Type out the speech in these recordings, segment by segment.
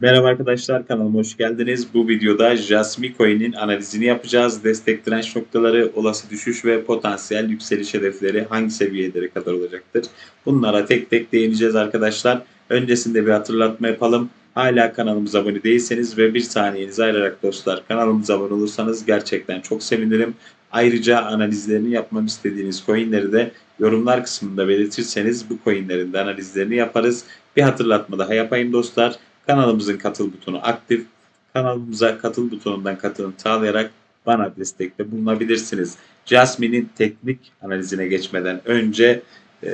Merhaba arkadaşlar kanalıma hoş geldiniz. Bu videoda Jasmy Coin'in analizini yapacağız. Destek direnç noktaları, olası düşüş ve potansiyel yükseliş hedefleri hangi seviyelere kadar olacaktır? Bunlara tek tek değineceğiz arkadaşlar. Öncesinde bir hatırlatma yapalım. Hala kanalımıza abone değilseniz ve bir saniyenizi ayırarak dostlar kanalımıza abone olursanız gerçekten çok sevinirim. Ayrıca analizlerini yapmamı istediğiniz coinleri de yorumlar kısmında belirtirseniz bu coinlerin de analizlerini yaparız. Bir hatırlatma daha yapayım dostlar. Kanalımızın katıl butonu aktif. Kanalımıza katıl butonundan katılım sağlayarak bana destekte bulunabilirsiniz. Jasmine'in teknik analizine geçmeden önce e,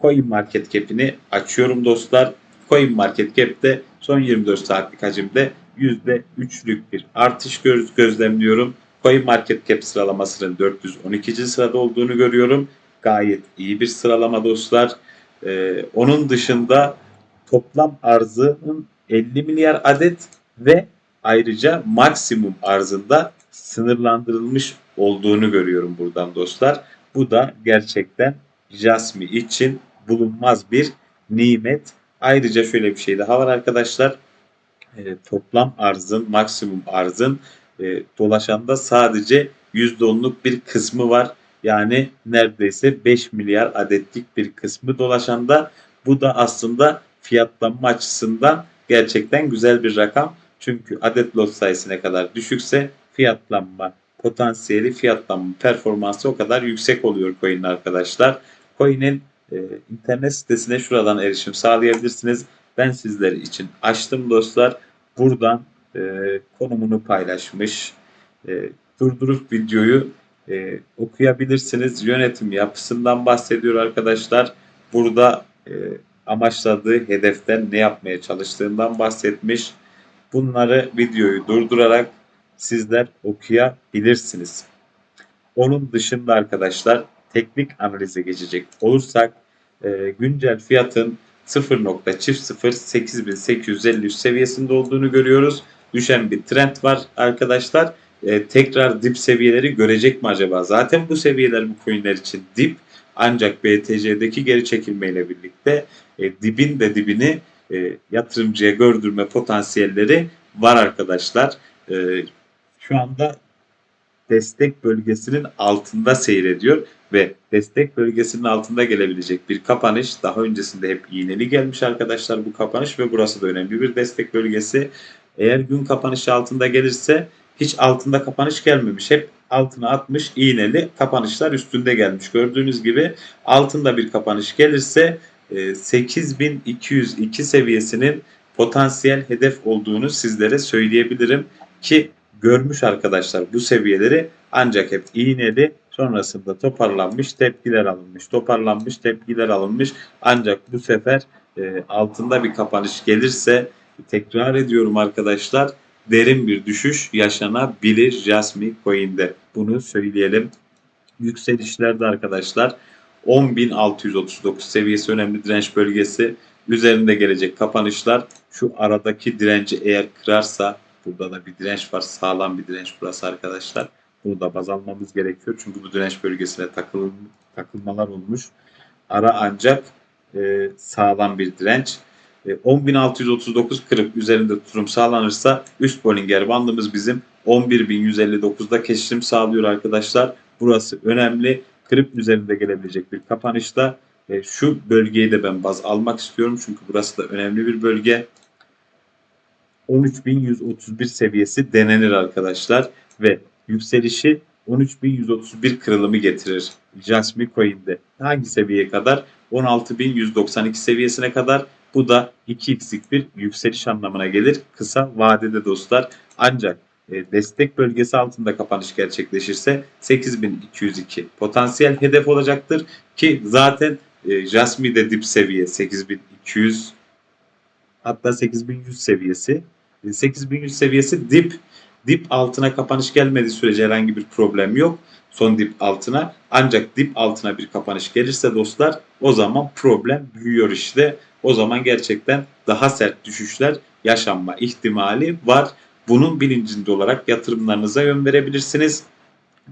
Coin Market Cap'ini açıyorum dostlar. Coin Market Cap'te son 24 saatlik hacimde %3'lük bir artış göz gözlemliyorum. Coin Market Cap sıralamasının 412. sırada olduğunu görüyorum. Gayet iyi bir sıralama dostlar. Ee, onun dışında toplam arzının 50 milyar adet ve ayrıca maksimum arzında sınırlandırılmış olduğunu görüyorum buradan dostlar. Bu da gerçekten Jasmi için bulunmaz bir nimet. Ayrıca şöyle bir şey daha var arkadaşlar. E, toplam arzın, maksimum arzın e, dolaşanda sadece %10'luk bir kısmı var. Yani neredeyse 5 milyar adetlik bir kısmı dolaşanda bu da aslında fiyatlanma açısından gerçekten güzel bir rakam. Çünkü adet lot sayısı ne kadar düşükse fiyatlanma potansiyeli, fiyatlanma performansı o kadar yüksek oluyor coin'in arkadaşlar. Coin'in e, internet sitesine şuradan erişim sağlayabilirsiniz. Ben sizler için açtım dostlar. Buradan e, konumunu paylaşmış. E, durdurup videoyu e, okuyabilirsiniz. Yönetim yapısından bahsediyor arkadaşlar. Burada e, amaçladığı hedeften ne yapmaya çalıştığından bahsetmiş. Bunları videoyu durdurarak sizler okuyabilirsiniz. Onun dışında arkadaşlar teknik analize geçecek olursak e, güncel fiyatın 0.008853 seviyesinde olduğunu görüyoruz. Düşen bir trend var arkadaşlar. E, tekrar dip seviyeleri görecek mi acaba? Zaten bu seviyeler bu coinler için dip. Ancak BTC'deki geri çekilmeyle birlikte e, dibin de dibini e, yatırımcıya gördürme potansiyelleri var arkadaşlar. E, şu anda destek bölgesinin altında seyrediyor ve destek bölgesinin altında gelebilecek bir kapanış daha öncesinde hep iğneli gelmiş arkadaşlar bu kapanış ve burası da önemli bir destek bölgesi. Eğer gün kapanışı altında gelirse hiç altında kapanış gelmemiş. Hep altına atmış iğneli kapanışlar üstünde gelmiş. Gördüğünüz gibi altında bir kapanış gelirse 8202 seviyesinin potansiyel hedef olduğunu sizlere söyleyebilirim ki görmüş arkadaşlar bu seviyeleri ancak hep iğneli sonrasında toparlanmış tepkiler alınmış toparlanmış tepkiler alınmış ancak bu sefer e, altında bir kapanış gelirse tekrar ediyorum arkadaşlar derin bir düşüş yaşanabilir Jasmy Coin'de bunu söyleyelim yükselişlerde arkadaşlar 10.639 seviyesi önemli direnç bölgesi üzerinde gelecek kapanışlar şu aradaki direnci eğer kırarsa Burada da bir direnç var. Sağlam bir direnç burası arkadaşlar. Bunu da baz almamız gerekiyor. Çünkü bu direnç bölgesine takıl, takılmalar olmuş. Ara ancak e, sağlam bir direnç. E, 10.639 kırıp üzerinde tutum sağlanırsa üst Bollinger bandımız bizim 11.159'da keşif sağlıyor arkadaşlar. Burası önemli. Kırıp üzerinde gelebilecek bir kapanışta e, şu bölgeyi de ben baz almak istiyorum. Çünkü burası da önemli bir bölge. 13.131 seviyesi denenir arkadaşlar ve yükselişi 13.131 kırılımı getirir Jasmy Coin'de. Hangi seviyeye kadar? 16.192 seviyesine kadar. Bu da 2x'lik bir yükseliş anlamına gelir kısa vadede dostlar. Ancak e, destek bölgesi altında kapanış gerçekleşirse 8202 potansiyel hedef olacaktır ki zaten e, Jasmy'de dip seviye 8200 hatta 8100 seviyesi 8100 seviyesi dip. Dip altına kapanış gelmediği sürece herhangi bir problem yok. Son dip altına. Ancak dip altına bir kapanış gelirse dostlar o zaman problem büyüyor işte. O zaman gerçekten daha sert düşüşler yaşanma ihtimali var. Bunun bilincinde olarak yatırımlarınıza yön verebilirsiniz.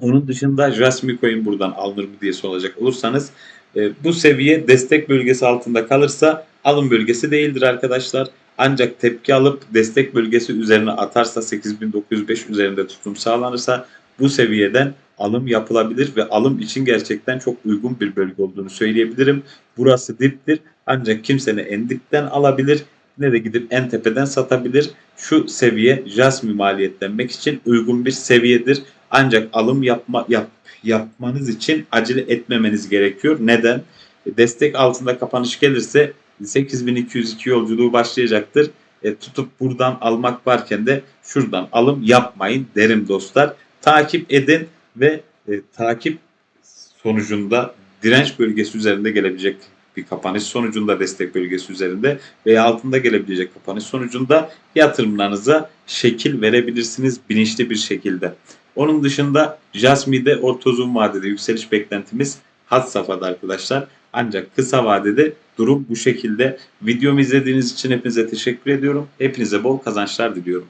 Onun dışında Jasmy Coin buradan alınır mı diye soracak olursanız e, bu seviye destek bölgesi altında kalırsa alım bölgesi değildir arkadaşlar. Ancak tepki alıp destek bölgesi üzerine atarsa 8905 üzerinde tutum sağlanırsa bu seviyeden alım yapılabilir ve alım için gerçekten çok uygun bir bölge olduğunu söyleyebilirim. Burası diptir ancak kimse ne en dipten alabilir ne de gidip en tepeden satabilir. Şu seviye Jasmi maliyetlenmek için uygun bir seviyedir. Ancak alım yapma yap, yapmanız için acele etmemeniz gerekiyor. Neden? Destek altında kapanış gelirse 8202 yolculuğu başlayacaktır. E, tutup buradan almak varken de şuradan alım yapmayın derim dostlar. Takip edin ve e, takip sonucunda direnç bölgesi üzerinde gelebilecek bir kapanış sonucunda destek bölgesi üzerinde veya altında gelebilecek kapanış sonucunda yatırımlarınıza şekil verebilirsiniz bilinçli bir şekilde. Onun dışında Jasmi'de orta uzun vadede yükseliş beklentimiz had safhada arkadaşlar. Ancak kısa vadede durum bu şekilde. Videomu izlediğiniz için hepinize teşekkür ediyorum. Hepinize bol kazançlar diliyorum.